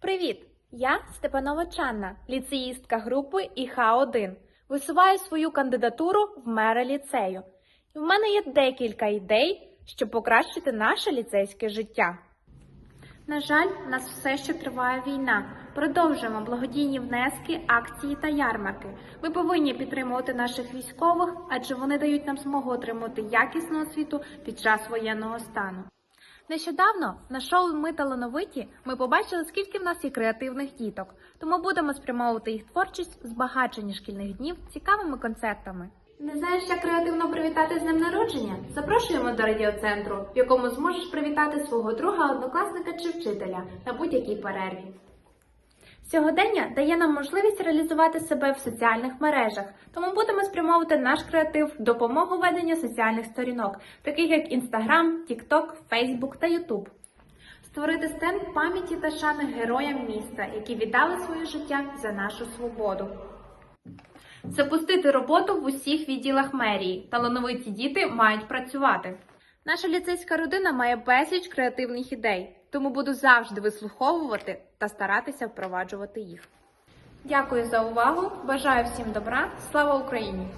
Привіт! Я Степанова Чанна, ліцеїстка групи ІХ-1. Висуваю свою кандидатуру в мера ліцею. І в мене є декілька ідей, щоб покращити наше ліцейське життя. На жаль, у нас все ще триває війна. Продовжуємо благодійні внески, акції та ярмарки. Ми повинні підтримувати наших військових, адже вони дають нам змогу отримати якісну освіту під час воєнного стану. Нещодавно на шоу Ми талановиті ми побачили, скільки в нас є креативних діток, тому будемо спрямовувати їх творчість, збагачення шкільних днів цікавими концертами. Не знаєш, як креативно привітати з ним народження? Запрошуємо до радіоцентру, в якому зможеш привітати свого друга, однокласника чи вчителя на будь-якій перерві. Сьогодення дає нам можливість реалізувати себе в соціальних мережах, тому будемо спрямовувати наш креатив в допомогу ведення соціальних сторінок, таких як Instagram, TikTok, Facebook та YouTube. Створити стенд пам'яті та шани героям міста, які віддали своє життя за нашу свободу. Запустити роботу в усіх відділах мерії. Талановиті діти мають працювати. Наша ліцейська родина має безліч креативних ідей, тому буду завжди вислуховувати та старатися впроваджувати їх. Дякую за увагу. Бажаю всім добра. Слава Україні!